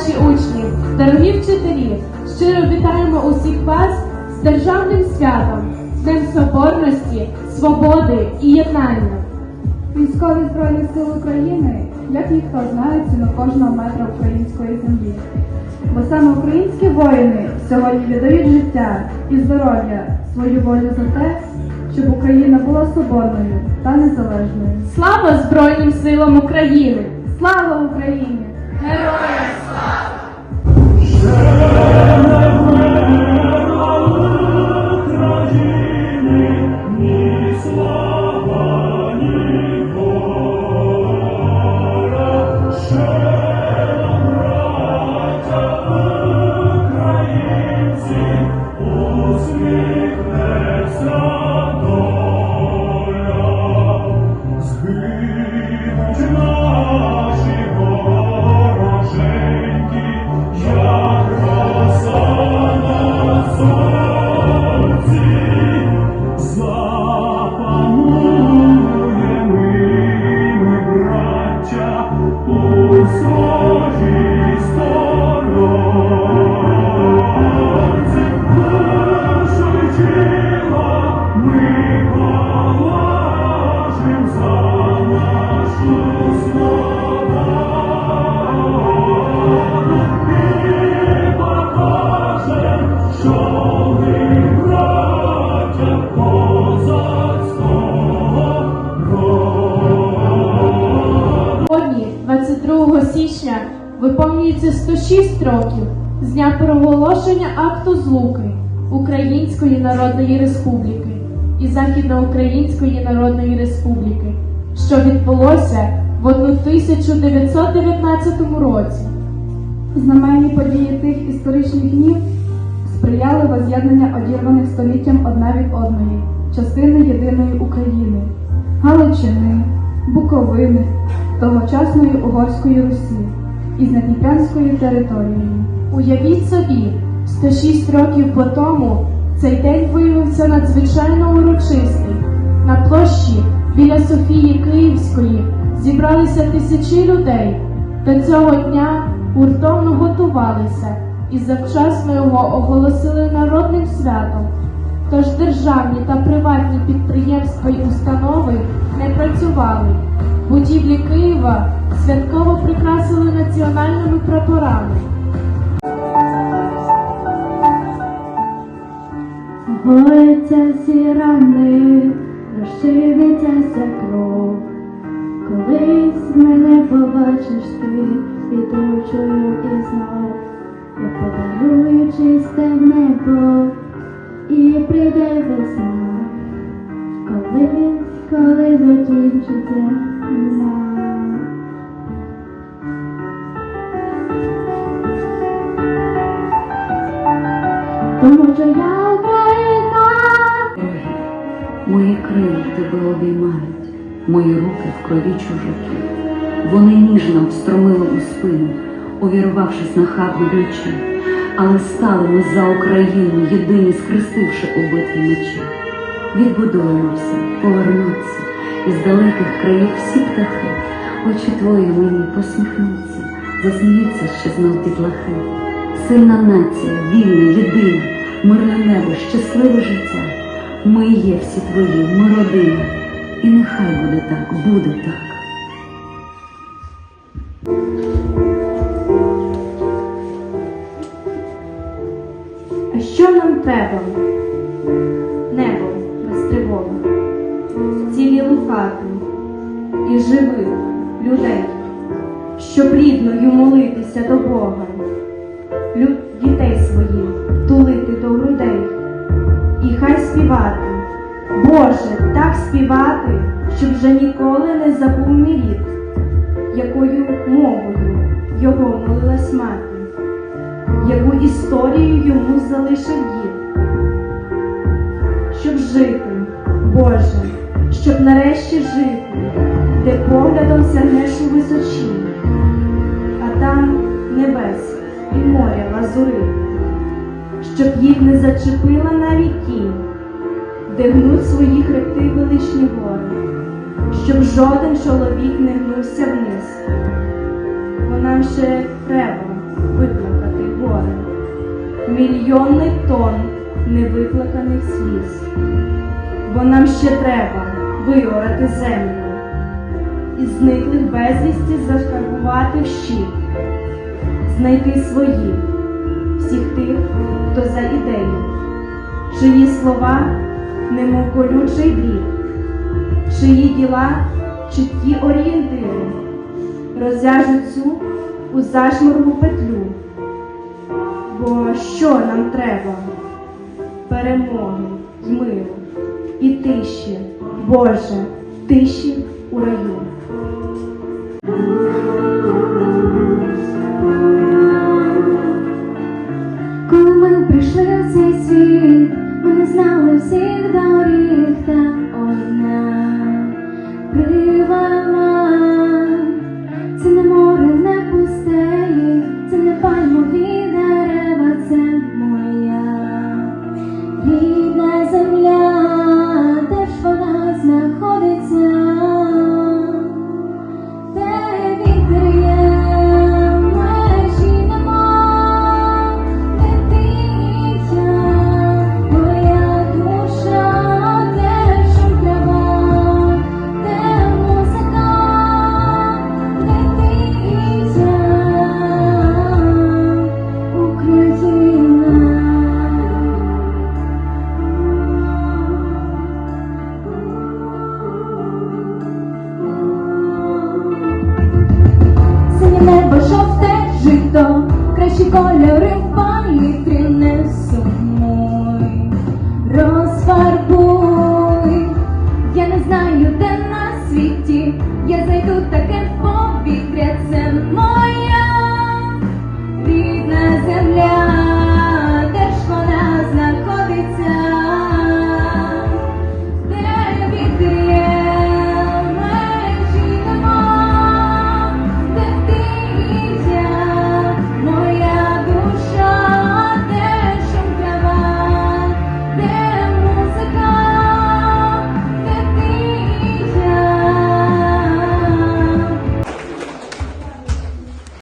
наші учні, дорогі вчителі, щиро вітаємо усіх вас з державним святом, з Днем Соборності, Свободи і єднання. Військові Збройних сил України, як ніхто знає ціну кожного метра української землі. Бо саме українські воїни сьогодні віддають життя і здоров'я свою волю за те, щоб Україна була соборною та незалежною. Слава Збройним силам України! Слава Україні! Heroes, виповнюється 106 років з дня проголошення акту злуки Української Народної Республіки і Західноукраїнської Народної Республіки, що відбулося в 1919 році. Знаменні події тих історичних днів сприяли воз'єднання одірваних століттям одна від одної, частини єдиної України, Галичини, Буковини, тогочасної Угорської Русі і з Надніпрянською територією. Уявіть собі, 106 років по тому цей день виявився надзвичайно урочистий. На площі біля Софії Київської зібралися тисячі людей. До цього дня гуртовно готувалися і завчасно його оголосили народним святом. Тож державні та приватні підприємства й установи не працювали. Будівлі Києва святково прикрасили національними прапорами. Гоїться всі рани, кров. Колись мене побачиш ти, підручую і знов. Я подарую чисте небо і прийде весна. Коли, коли закінчиться. Тому що я Україна. Мої крила тебе обіймають, мої руки в крові чужаків. Вони ніжно встромили у спину, увірвавшись на хабну мечі, але стали ми за Україну, єдині скрестивши у битві мечі. Відбудуємося, повернуться, із далеких країв всі птахи, очі твої мені посміхнуться, засміються ще знов дітлахи. Сильна нація, вільна, єдина, мирне небо, щасливе життя. Ми є всі твої, ми родина. І нехай буде так, буде так. А що нам треба? Небо без тривоги, цілілу хату і живих людей, щоб рідною молитися до Бога, Лю- дітей своїх тулити до грудей, і хай співати, Боже, так співати, щоб вже ніколи не забув мій рід, якою мовою його молилась мати яку історію йому залишив дід. Щоб жити, Боже, щоб нарешті жити, де поглядом сягнеш у височі, а там небес і моря лазури, щоб їх не зачепила навіть тінь, де гнуть свої хребти величні гори, щоб жоден чоловік не гнувся вниз, бо нам ще треба виплакати горе, мільйонний тон невиплаканих сліз, бо нам ще треба виорати землю і зниклих безвісті зашкарбувати щит знайти своїх, всіх тих, хто за ідею, чиї слова, немов колючий дріб, чиї діла чіткі орієнтири, розв'яжуть цю у зашморгу петлю. Бо що нам треба? Перемоги й миру і тиші, Боже, тиші у раю. He my